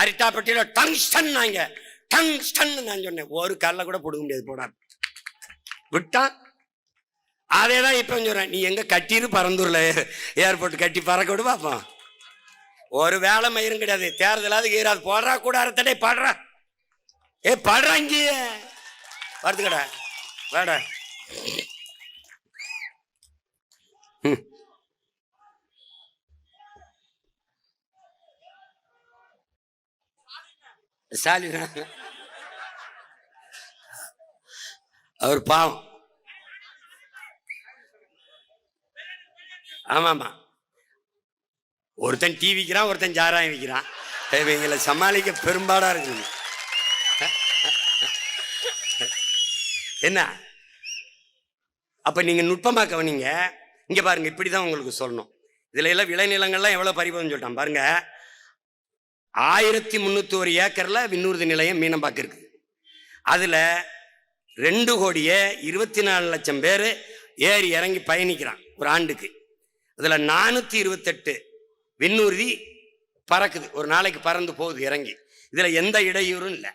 அரிட்டாப்பட்டியில tungsten நாங்க tungsten நான் சொன்னேன். ஒரு கல்ல கூட பிடுங்க முடியாது போடா. விட்டான் அதே தான் இப்போ சொல்கிறேன் நீ எங்கே கட்டிரு? பரந்தூரில் ஏர்போர்ட் கட்டி பறக்க விடு பார்ப்போம் ஒரு வேலை மயிரும் கிடையாது. தேர்தலாவது கீராது போடுறா கூட அறுத்தடே பாடுறா. ஏ பாடுறா இங்கேயே. கடை வேட. ம். ஸ்டாலின் அவர் பாவம். ஆமாமா ஒருத்தன் டீ விற்கிறான் ஒருத்தன் சாராயம் விற்கிறான் இவங்களை சமாளிக்க பெரும்பாடா இருக்குது. என்ன? அப்ப நீங்க நுட்பமா கவனிங்க இங்க பாருங்க இப்படிதான் உங்களுக்கு சொல்லணும். இதுல எல்லாம் விளைநிலங்கள்லாம் எவ்வளவு பறிபோன்னு சொல்லிட்டான். பாருங்க. ஆயிரத்தி முந்நூற்றி ஒரு ஏக்கரில் விண்ணூர்தி நிலையம் மீனம்பாக்கு இருக்குது அதில் ரெண்டு கோடியே இருபத்தி நாலு லட்சம் பேர் ஏறி இறங்கி பயணிக்கிறான் ஒரு ஆண்டுக்கு. அதில் நானூற்றி இருபத்தெட்டு விண்ணூர்தி பறக்குது. ஒரு நாளைக்கு பறந்து போகுது இறங்கி. இதில் எந்த இடையூறும் இல்லை.